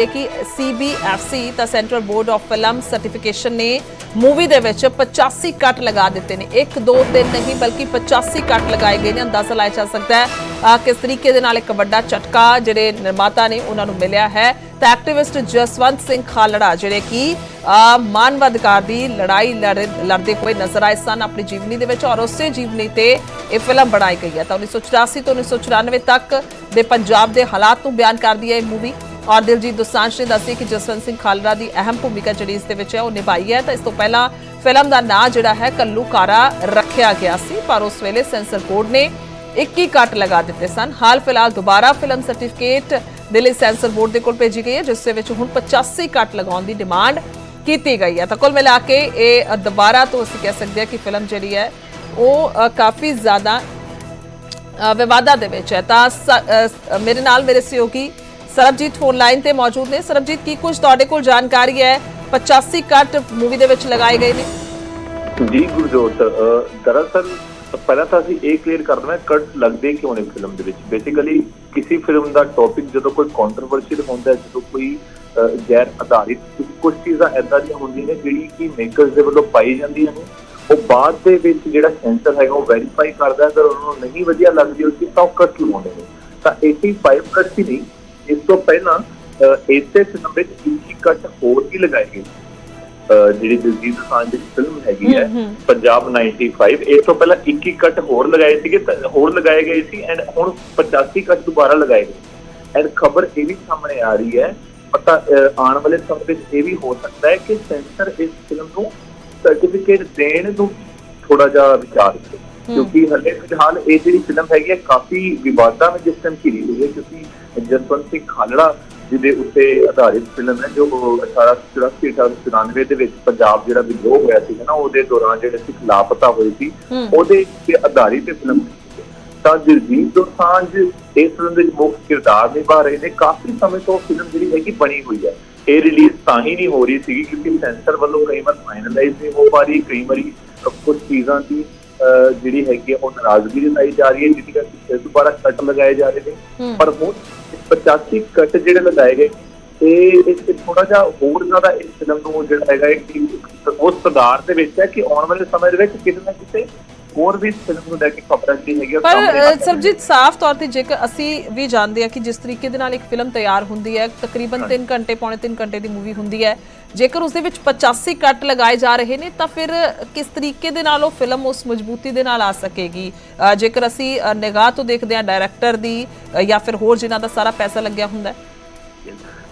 ਹੈ ਕਿ CBFC ਤਾਂ Central Board of Film Certification ਨੇ ਮੂਵੀ ਦੇ ਵਿੱਚ 85 ਕੱਟ ਲਗਾ ਦਿੱਤੇ ਨੇ। 1 2 3 ਨਹੀਂ, ਬਲਕਿ 85 ਕੱਟ ਲਗਾਏ ਗਏ ਨੇ। ਅੰਦਾਜ਼ਾ ਲਾਇਆ ਜਾ ਸਕਦਾ ਹੈ ਕਿਸ ਤਰੀਕੇ ਦੇ ਨਾਲ ਇੱਕ ਵੱਡਾ ਝਟਕਾ ਜਿਹੜੇ ਨਿਰਮਾਤਾ ਨੇ, ਉਹਨਾਂ ਨੂੰ ਮਿਲਿਆ ਹੈ। ਤਾਂ ਐਕਟਿਵਿਸਟ ਜਸਵੰਤ ਸਿੰਘ ਖਾਲੜਾ ਜਿਹੜੇ ਕਿ, ਅਹ, ਮਾਨਵ ਅਧਿਕਾਰ ਦੀ ਲੜਾਈ ਲੜ- ਲੜਦੇ ਹੋਏ ਨਜ਼ਰ ਆਏ ਸਨ ਆਪਣੀ ਜੀਵਨੀ ਦੇ ਵਿੱਚ ਔਰ ਉਸੇ ਜੀਵਨੀ ਤੇ ਇਹ ਫਿਲਮ ਬਣਾਈ ਗਈ ਹੈ। ਤਾਂ 1984 ਤੋਂ 1994 ਤੱਕ ਦੇ ਪੰਜਾਬ ਦੇ ਹਾਲਾਤ ਨੂੰ ਬਿਆਨ ਕਰਦੀ ਹੈ ਇਹ ਮੂਵੀ ਔਰ ਦਿਲਜੀਤ ਦੋਸਾਂਝ ਨੇ ਦੱਸਿਆ ਕਿ ਜਸਵੰਤ ਸਿੰਘ ਖਾਲੜਾ ਦੀ ਅਹਿਮ ਭੂਮਿਕਾ ਜਿਹੜੀ ਇਸ ਦੇ ਵਿੱਚ ਹੈ, ਉਹ ਨਿਭਾਈ ਹੈ। ਤਾਂ ਇਸ ਤੋਂ ਪਹਿਲਾਂ ਫਿਲਮ ਦਾ ਨਾਂ ਜਿਹੜਾ ਹੈ, ਕੱਲੂ ਕਾਰਾ ਰੱਖਿਆ ਗਿਆ ਸੀ, ਪਰ ਉਸ ਵੇਲੇ ਸੈਂਸਰ ਬੋਰਡ ਨੇ 21 ਕੱਟ ਲਗਾ ਦਿੱਤੇ ਸਨ। ਹਾਲ ਫਿਲਹਾਲ ਦੁਬਾਰਾ film certificate Delhi censor board ਦੇ ਕੋਲ ਭੇਜੀ ਗਈ ਹੈ, ਜਿਸ ਦੇ ਵਿੱਚ ਹੁਣ 85 ਕੱਟ ਲਗਾਉਣ ਦੀ ਡਿਮਾਂਡ ਕੀਤੀ ਗਈ ਹੈ। ਤਾਂ ਕੁੱਲ ਮਿਲਾ ਕੇ ਇਹ ਦੁਬਾਰਾ ਤੋਂ ਅਸੀਂ ਕਹਿ ਸਕਦੇ ਹਾਂ ਕਿ ਫਿਲਮ ਜਿਹੜੀ ਹੈ, ਉਹ ਕਾਫੀ ਜ਼ਿਆਦਾ ਵਿਵਾਦਾਂ ਦੇ ਵਿੱਚ ਹੈ। ਤਾਂ ਮੇਰੇ ਨਾਲ ਮੇਰੇ ਸਹਿਯੋਗੀ ਸਰਬਜੀਤ ਫੋਨ ਲਾਈਨ ਤੇ ਮੌਜੂਦ ਨੇ। ਸਰਬਜੀਤ, ਕੀ ਕੁਝ ਤੁਹਾਡੇ ਕੋਲ ਜਾਣਕਾਰੀ ਹੈ? 85 ਕੱਟ ਮੂਵੀ ਦੇ ਵਿੱਚ ਲਗਾਏ ਗਏ ਨੇ। ਜੀ, ਗੁਰਜੋਤ ਦਰਅਸਲ ਪਹਿਲਾਂ ਤਾਂ ਅਸੀਂ ਇਹ ਕਲੀਅਰ ਕਰ ਦਵਾਂ ਕੱਟ ਲੱਗਦੇ ਕਿਉਂ ਨੇ ਫਿਲਮ ਦੇ ਵਿੱਚ? ਬੇਸਿਕਲੀ ਕਿਸੇ ਫਿਲਮ ਦਾ ਟੌਪਿਕ ਜਦੋਂ ਕੋਈ ਕੰਟਰੋਵਰਸ਼ੀਅਲ ਹੁੰਦਾ ਹੈ, ਜਦੋਂ ਕੋਈ ਗੈਰ ਆਧਾਰਿਤ ਕੁਝ ਚੀਜ਼ਾਂ ਐਦਾਂ ਦੀਆਂ ਹੁੰਦੀਆਂ ਨੇ ਜਿਹੜੀ ਕਿ ਮੇਕਰਸ ਦੇ ਵੱਲੋਂ ਪਾਈ ਜਾਂਦੀਆਂ ਨੇ। ਉਹ ਬਾਅਦ ਦੇ ਵਿੱਚ ਜਿਹੜਾ ਸੈਂਸਰ ਹੈਗਾ, ਉਹ ਵੈਰੀਫਾਈ ਕਰਦਾ ਅਗਰ ਉਹਨਾਂ ਨੂੰ ਨਹੀਂ ਵਧੀਆ ਲੱਗਦੀ ਉਸ ਦੀ ਤਾਂ ਉਹ ਕੱਟ ਲਾਉਂਦੇ ਨੇ। ਤਾਂ 85 ਕੱਟ ਹੀ ਨਹੀਂ। ਇਸ ਤੋਂ ਪਹਿਲਾਂ ਇਸੇ ਫਿਲਮ ਵਿੱਚ 21 ਕੱਟ ਹੋਰ ਵੀ ਲਗਾਏ ਗਏ ਜਿਹੜੀ ਦਿਲਜੀਤ ਦੋਸਾਂਝ ਦੀ ਫਿਲਮ ਹੈਗੀ ਹੈ। ਪੰਜਾਬ 95 ਇਸ ਤੋਂ ਪਹਿਲਾਂ 21 ਕੱਟ ਹੋਰ ਲਗਾਏ ਸੀਗੇ ਹੋਰ ਲਗਾਏ ਗਏ ਸੀ ਐਂਡ ਹੁਣ 85 ਕੱਟ ਦੁਬਾਰਾ ਲਗਾਏ ਗਏ ਐਂਡ ਖਬਰ ਇਹ ਵੀ ਸਾਹਮਣੇ ਆ ਰਹੀ ਹੈ ਪਤਾ ਆਉਣ ਵਾਲੇ ਸਮੇਂ ਵਿੱਚ ਇਹ ਵੀ ਹੋ ਸਕਦਾ ਹੈ ਕਿ ਸੈਂਸਰ ਇਸ ਫਿਲਮ ਨੂੰ ਸਰਟੀਫਿਕੇਟ ਦੇਣ ਨੂੰ ਥੋੜਾ ਜਿਹਾ ਵਿਚਾਰ ਕਰੇ। ਕਿਉਂਕਿ ਹਲੇ ਫਿਲਹਾਲ ਇਹ ਜਿਹੜੀ ਫਿਲਮ ਹੈਗੀ ਹੈ ਕਾਫੀ ਵਿਵਾਦਾਂ ਵਿੱਚ ਇਸ ਟਾਈਮ ਘਿਰੀ ਹੋਈ ਹੈ ਕਿਉਂਕਿ ਜਸਵੰਤ ਸਿੰਘ ਖਾਲੜਾ ਜਿਹਦੇ ਉੱਤੇ ਆਧਾਰਿਤ ਫਿਲਮ ਹੈ ਜੋ 1884 1894 ਦੇ ਵਿੱਚ ਪੰਜਾਬ ਜਿਹੜਾ ਵਿਦਰੋਹ ਹੋਇਆ ਸੀ ਨਾ ਉਹਦੇ ਦੌਰਾਨ ਜਿਹੜੇ ਸਿੱਖ ਲਾਪਤਾ ਹੋਏ ਸੀ। ਉਹਦੇ ਤੇ ਆਧਾਰਿਤ ਫਿਲਮ ਸੀ। ਤਾਂ ਦਿਲਜੀਤ ਦੋਸਾਂਝ ਇਸ ਫਿਲਮ ਦੇ ਮੁੱਖ ਕਿਰਦਾਰ ਨਿਭਾ ਰਹੇ ਨੇ ਕਾਫੀ ਸਮੇਂ ਤੋਂ ਫਿਲਮ ਜਿਹੜੀ ਹੈਗੀ ਬਣੀ ਹੋਈ ਹੈ ਇਹ ਰਿਲੀਜ਼ ਤਾਂ ਹੀ ਨਹੀਂ ਹੋ ਰਹੀ ਸੀਗੀ ਕਿਉਂਕਿ ਸੈਂਸਰ ਵੱਲੋਂ ਕਈ ਵਾਰ ਫਾਈਨਲਾਈਜ਼ ਨਹੀਂ ਹੋ ਪਾ ਰਹੀ ਕਈ ਵਾਰੀ ਕੁਝ ਚੀਜ਼ਾਂ ਦੀ ਜਿਹੜੀ ਹੈਗੀ ਉਹ ਨਾਰਾਜ਼ਗੀ ਜਤਾਈ ਜਾ ਰਹੀ ਹੈ ਕਰਕੇ ਫਿਰ ਦੁਬਾਰਾ ਕੱਟ ਲਗਾਏ ਜਾ ਰਹੇ ਨੇ। ਪਰ ਹੁਣ 85 ਕੱਟ ਜਿਹੜੇ ਲਗਾਏ ਗਏ ਇਹ ਇਸ ਥੋੜਾ ਜਿਹਾ ਹੋਰ ਜ਼ਿਆਦਾ ਇਸ ਫਿਲਮ ਨੂੰ ਜਿਹੜਾ ਹੈਗਾ ਹੈ ਕਿ ਉਸ ਸਦਾਰ ਦੇ ਵਿੱਚ ਹੈ ਕਿ ਆਉਣ ਵਾਲੇ ਸਮੇਂ ਦੇ ਵਿੱਚ ਕਿਤੇ ਨਾ ਕਿਤੇ ਹੋਰ ਵੀ ਫਿਲਮ ਨੂੰ ਲੈ ਕੇ ਖਬਰਾਂ ਜਿਹੜੀ ਹੈਗੀ ਪਰ। ਸਰਬਜੀਤ ਸਾਫ਼ ਤੌਰ ਤੇ ਜੇਕਰ ਅਸੀਂ ਵੀ ਜਾਣਦੇ ਹਾਂ ਕਿ ਜਿਸ ਤਰੀਕੇ ਦੇ ਨਾਲ ਇੱਕ ਫਿਲਮ ਤਿਆਰ ਹੁੰਦੀ ਹੈ ਤਕਰੀਬਨ 3 ਘੰਟੇ ਪੌਣੇ 3 ਘੰਟੇ ਦੀ ਮੂਵੀ ਹੁੰਦੀ ਹੈ ਜੇਕਰ ਉਸ ਦੇ ਵਿੱਚ 85 ਕੱਟ ਲਗਾਏ ਜਾ ਰਹੇ ਨੇ, ਤਾਂ ਫਿਰ ਕਿਸ ਤਰੀਕੇ ਦੇ ਨਾਲ ਉਹ ਫਿਲਮ ਉਸ ਮਜ਼ਬੂਤੀ ਦੇ ਨਾਲ ਆ ਸਕੇਗੀ? ਜੇਕਰ ਅਸੀਂ ਨਿਗਾਹ ਤੋਂ ਦੇਖਦੇ ਹਾਂ ਡਾਇਰੈਕਟਰ ਦੀ ਜਾਂ ਫਿਰ ਹੋਰ ਜਿਨ੍ਹਾਂ ਦਾ ਸਾਰਾ ਪੈਸਾ ਲੱਗਿਆ ਹੁੰਦਾ ਹੈ?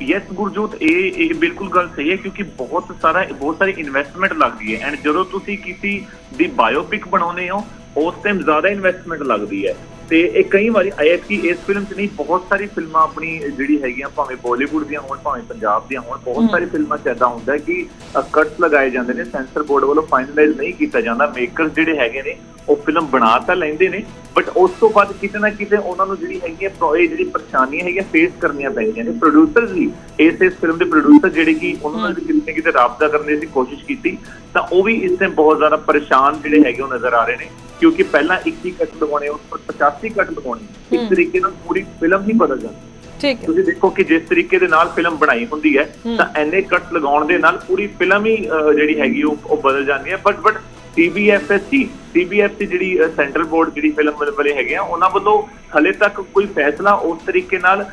ਯੈਸ ਗੁਰਜੋਤ, ਇਹ ਇਹ ਬਿਲਕੁਲ ਗੱਲ ਸਹੀ ਹੈ, ਕਿਉਂਕਿ ਬਹੁਤ ਸਾਰਾ, ਬਹੁਤ ਸਾਰੀ ਇਨਵੈਸਟਮੈਂਟ ਲੱਗਦੀ ਹੈ। ਐਂਡ ਜਦੋਂ ਤੁਸੀਂ ਕਿਸੇ ਦੀ ਬਾਇਓਪਿਕ ਬਣਾਉਂਦੇ ਹੋ, ਉਸ ਟਾਈਮ ਜ਼ਿਆਦਾ ਇਨਵੈਸਟਮੈਂਟ ਲੱਗਦੀ ਹੈ। ਤੇ ਇਹ ਕਈ ਵਾਰੀ ਆਈਐਸਕੀ ਇਸ ਫਿਲਮ 'ਚ ਨਹੀਂ ਬਹੁਤ ਸਾਰੀ ਫਿਲਮਾਂ ਆਪਣੀ ਜਿਹੜੀ ਹੈਗੀਆਂ ਭਾਵੇਂ ਬਾਲੀਵੁੱਡ ਦੀਆਂ ਹੋਣ ਭਾਵੇਂ ਪੰਜਾਬ ਦੀਆਂ ਹੋਣ ਬਹੁਤ ਸਾਰੀ ਫਿਲਮਾਂ 'ਚ ਇਦਾਂ ਹੁੰਦਾ ਕਿ ਕੱਟਸ ਲਗਾਏ ਜਾਂਦੇ ਨੇ ਸੈਂਸਰ ਬੋਰਡ ਵੱਲੋਂ ਫਾਈਨਲਾਈਜ਼ ਨਹੀਂ ਕੀਤਾ ਜਾਂਦਾ ਮੇਕਰਸ ਜਿਹੜੇ ਹੈਗੇ ਨੇ ਉਹ ਫਿਲਮ ਬਣਾ ਤਾਂ ਲੈਂਦੇ ਨੇ ਬਟ ਉਸ ਤੋਂ ਬਾਅਦ ਕਿਤੇ ਨਾ ਕਿਤੇ ਉਹਨਾਂ ਨੂੰ ਜਿਹੜੀ ਹੈਗੀ ਹੈ ਇਹ ਜਿਹੜੀ ਪਰੇਸ਼ਾਨੀਆਂ ਹੈਗੀਆਂ ਫੇਸ ਕਰਨੀਆਂ ਪੈਂਦੀਆਂ ਨੇ। ਪ੍ਰੋਡਿਊਸਰਸ ਵੀ ਇਸ ਇਸ ਫਿਲਮ ਦੇ ਪ੍ਰੋਡਿਊਸਰ ਜਿਹੜੇ ਕਿ ਉਹਨਾਂ ਨਾਲ ਵੀ ਕਿਤੇ ਕਿਤੇ ਰਾਬਤਾ ਕਰਨ ਦੀ ਕੋਸ਼ਿਸ਼ ਕੀਤੀ ਤਾਂ ਉਹ ਵੀ ਇਸ ਟਾਈਮ ਬਹੁਤ ਜ਼ਿਆਦਾ ਪਰੇਸ਼ਾਨ ਜਿਹੜੇ ਹੈਗੇ ਉਹ ਨਜ਼ਰ ਆ ਰਹੇ ਨੇ। ਕਿਉਂਕਿ ਪਹਿਲਾਂ 21 ਕੱਟ ਲਗਾਉਣੇ ਉਸ ਪਰ 85 ਕੱਟ ਲਗਾਉਣੇ ਇਸ ਤਰੀਕੇ ਨਾਲ ਪੂਰੀ ਫਿਲਮ ਹੀ ਬਦਲ ਜਾਂਦੀ ਠੀਕ ਹੈ। ਤੁਸੀਂ ਦੇਖੋ ਕਿ ਜਿਸ ਤਰੀਕੇ ਦੇ ਨਾਲ ਫਿਲਮ ਬਣਾਈ ਹੁੰਦੀ ਹੈ ਤਾਂ ਐਨੇ ਕੱਟ ਲਗਾਉਣ ਦੇ ਨਾਲ ਪੂਰੀ ਫਿਲਮ ਹੀ ਜਿਹੜੀ ਹੈਗੀ ਉਹ ਬਦਲ ਜਾਂਦੀ ਹੈ। ਬਟ ਬਟ ਸੀਬੀਐਫਐਸਸੀ ਸੀਬੀਐਫਸੀ ਜਿਹੜੀ ਸੈਂਟਰਲ ਬੋਰਡ ਜਿਹੜੀ ਫਿਲਮ ਵਾਲੇ ਹੈਗੇ ਆ ਉਹਨਾਂ ਵੱਲੋਂ ਹਲੇ ਤੱਕ ਕੋਈ ਫੈਸਲਾ ਉਸ ਤਰੀਕੇ ਨਾਲ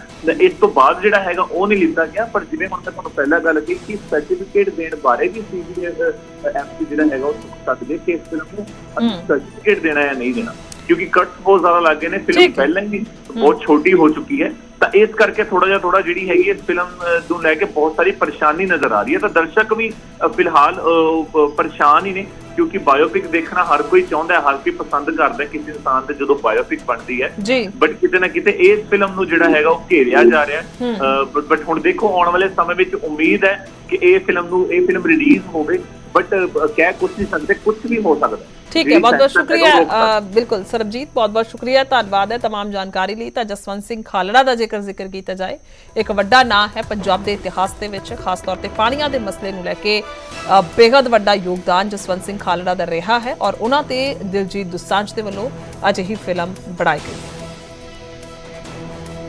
ਇਸ ਤੋਂ ਬਾਅਦ ਜਿਹੜਾ ਹੈਗਾ ਉਹ ਨਹੀਂ ਲਿੱਤਾ ਗਿਆ ਪਰ ਜਿਵੇਂ ਹੁਣ ਤੱਕ ਤੁਹਾਨੂੰ ਪਹਿਲਾਂ ਗੱਲ ਕੀਤੀ ਕਿ ਸਰਟੀਫਿਕੇਟ ਦੇਣ ਬਾਰੇ ਵੀ ਸੀਬੀਐਫਸੀ ਜਿਹੜਾ ਹੈਗਾ ਉਹ ਸੁਖ ਸਕਦੇ ਕਿ ਇਸ ਫਿਲਮ ਨੂੰ ਸਰਟੀਫਿਕੇਟ ਦੇਣਾ ਜਾਂ ਨਹੀਂ ਦੇਣਾ। ਕਿਉਂਕਿ ਕੱਟਸ ਬਹੁਤ ਜ਼ਿਆਦਾ ਲੱਗ ਗਏ ਨੇ ਫਿਲਮ। ਪਹਿਲਾਂ ਹੀ। ਬਹੁਤ ਛੋਟੀ ਹੋ ਚੁੱਕੀ ਹੈ। ਤਾਂ ਇਸ ਕਰਕੇ ਥੋੜਾ ਜਿਹਾ ਥੋੜਾ ਜਿਹੜੀ ਹੈਗੀ ਇਸ ਫਿਲਮ ਨੂੰ ਲੈ ਕੇ ਬਹੁਤ ਸਾਰੀ ਪਰੇਸ਼ਾਨੀ ਨਜ਼ਰ ਆ ਰਹੀ ਹੈ। ਤਾਂ ਦਰਸ਼ਕ ਵੀ ਫਿਲਹਾਲ ਪਰੇਸ਼ਾਨ ਹੀ ਨੇ ਕਿਉਂਕਿ ਬਾਇਓਪਿਕ ਦੇਖਣਾ ਹਰ ਕੋਈ ਚਾਹੁੰਦਾ ਹੈ ਹਰ ਕੋਈ ਪਸੰਦ ਕਰਦਾ ਹੈ ਕਿਸੇ ਇਨਸਾਨ ਤੇ ਜਦੋਂ ਬਾਇਓਪਿਕ ਬਣਦੀ ਹੈ। ਬਟ ਕਿਤੇ ਨਾ ਕਿਤੇ ਇਸ ਫਿਲਮ ਨੂੰ ਜਿਹੜਾ ਹੈਗਾ ਉਹ ਘੇਰਿਆ ਜਾ ਰਿਹਾ ਹੈ। ਬਟ ਹੁਣ ਦੇਖੋ ਆਉਣ ਵਾਲੇ ਸਮੇਂ ਵਿੱਚ ਉਮੀਦ ਹੈ ਕਿ ਇਹ ਫਿਲਮ ਨੂੰ ਇਹ ਫਿਲਮ ਰਿਲੀਜ਼ ਹੋਵੇ। ਬਟ ਕਹਿ ਕੁਝ ਨਹੀਂ ਸਕਦੇ ਕੁਝ ਵੀ ਹੋ ਸਕਦਾ। ਹੈ। ਠੀਕ ਹੈ ਬਹੁਤ ਬਹੁਤ ਸ਼ੁਕਰੀਆ। ਬਿਲਕੁਲ ਸਰਬਜੀਤ ਬਹੁਤ ਬਹੁਤ ਸ਼ੁਕਰੀਆ। ਧੰਨਵਾਦ ਹੈ तमाम ਜਾਣਕਾਰੀ ਲਈ। ਤਾਂ ਜਸਵੰਤ ਸਿੰਘ ਖਾਲੜਾ ਦਾ ਜੇਕਰ ਜ਼ਿਕਰ ਕੀਤਾ ਜਾਏ। ਇੱਕ ਵੱਡਾ ਨਾਂ ਹੈ ਪੰਜਾਬ ਦੇ ਇਤਿਹਾਸ ਦੇ ਵਿੱਚ ਖਾਸ ਤੌਰ ਤੇ ਪਾਣੀਆਂ ਦੇ ਮਸਲੇ ਨੂੰ ਲੈ ਕੇ ਬੇਹੱਦ ਵੱਡਾ ਯੋਗਦਾਨ ਜਸਵੰਤ ਸਿੰਘ ਖਾਲੜਾ ਦਾ ਰਿਹਾ ਹੈ ਔਰ ਉਹਨਾਂ ਤੇ ਦਿਲਜੀਤ ਦੁਸਾਂਝ ਦੇ ਵੱਲੋਂ ਅਜਿਹੀ ਫਿਲਮ ਬਣਾਈ ਗਈ।